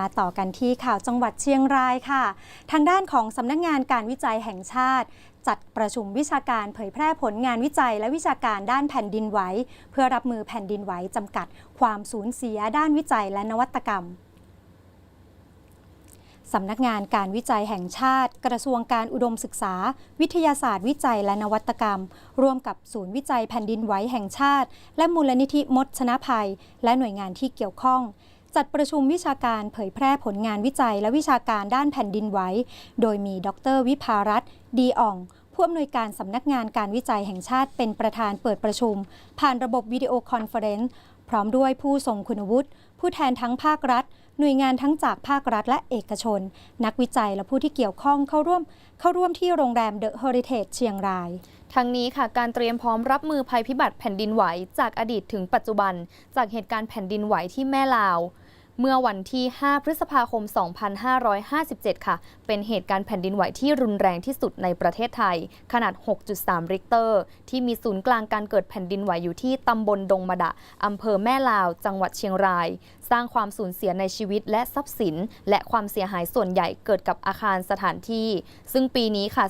มาต่อกันที่ข่าวจังหวัดเชียงรายค่ะ ทางด้านของสำนักงานการวิจัยแห่งชาติ จัดประชุมวิชาการเผยแพร่ผลงานวิจัยและวิชาการด้านแผ่นดินไหว เพื่อรับมือแผ่นดินไหวจำกัด ความสูญเสียด้านวิจัยและนวัตกรรมสำนักงานการวิจัยแห่งชาติ กระทรวงการอุดมศึกษา วิทยาศาสตร์วิจัยและนวัตกรรม ร่วมกับศูนย์วิจัยแผ่นดินไหวแห่งชาติ และมูลนิธิมดชนะภัย และหน่วยงานที่เกี่ยวข้อง จัดประชุมวิชาการเผยแพร่ผลงานวิจัยและวิชาการด้านแผ่นดินไหวโดยมีดรวิภารัตน์ดีอ่องผู้อำนวยการสำนักงานการวิจัยแห่งชาติเป็นประธานเปิดประชุม ผ่านระบบวิดีโอคอนเฟอเรนซ์พร้อมด้วยผู้ทรงคุณวุฒิ ผู้แทนทั้งภาครัฐ หน่วยงานทั้งจากภาครัฐและเอกชน นักวิจัยและผู้ที่เกี่ยวข้องเข้าร่วม เข้าร่วมที่โรงแรมเดอะเฮอริเทจเชียงรายทั้งนี้ค่ะการเตรียมพร้อมรับมือภัยพิบัติแผ่นดินไหวจากอดีตถึงปัจจุบัน จากเหตุการณ์แผ่นดินไหวที่แม่ลาว เมื่อวันที่ 5 พฤษภาคม 2557 ค่ะ เป็นเหตุการณ์แผ่นดินไหวที่รุนแรงที่สุดในประเทศไทย ขนาด 6.3 ริกเตอร์ ที่มีศูนย์กลางการเกิดแผ่นดินไหวอยู่ที่ตำบลดงมะดะอำเภอแม่ลาว จังหวัดเชียงราย สร้างความสูญเสียในชีวิตและทรัพย์สิน และความเสียหายส่วนใหญ่เกิดกับอาคารสถานที่ ซึ่งปีนี้ค่ะ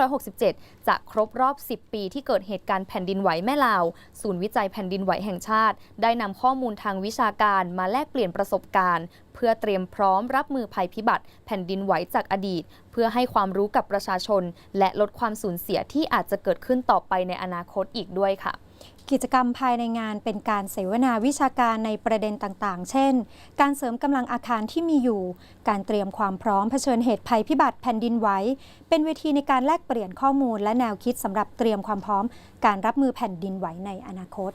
2567 จะครบรอบ 10 ปีที่เกิดเหตุการณ์แผ่นดินไหวแม่ลาว ศูนย์วิจัยแผ่นดินไหวแห่งชาติ ได้นำข้อมูลทางวิชาการมาแลกเปลี่ยนประสบการณ์ เพื่อเตรียมพร้อมรับมือภัยพิบัติ แผ่นดินไหวจากอดีต เพื่อให้ความรู้กับประชาชน และลดความสูญเสียที่อาจจะเกิดขึ้นต่อไปในอนาคตอีกด้วยค่ะกิจกรรมภายในงานเป็นการเสวนาวิชาการในประเด็นต่างๆ เช่น การเสริมกำลังอาคารที่มีอยู่ การเตรียมความพร้อมเผชิญเหตุภัยพิบัติแผ่นดินไหว เป็นเวทีในการแลกเปลี่ยนข้อมูลและแนวคิดสำหรับเตรียมความพร้อม การรับมือแผ่นดินไหวในอนาคต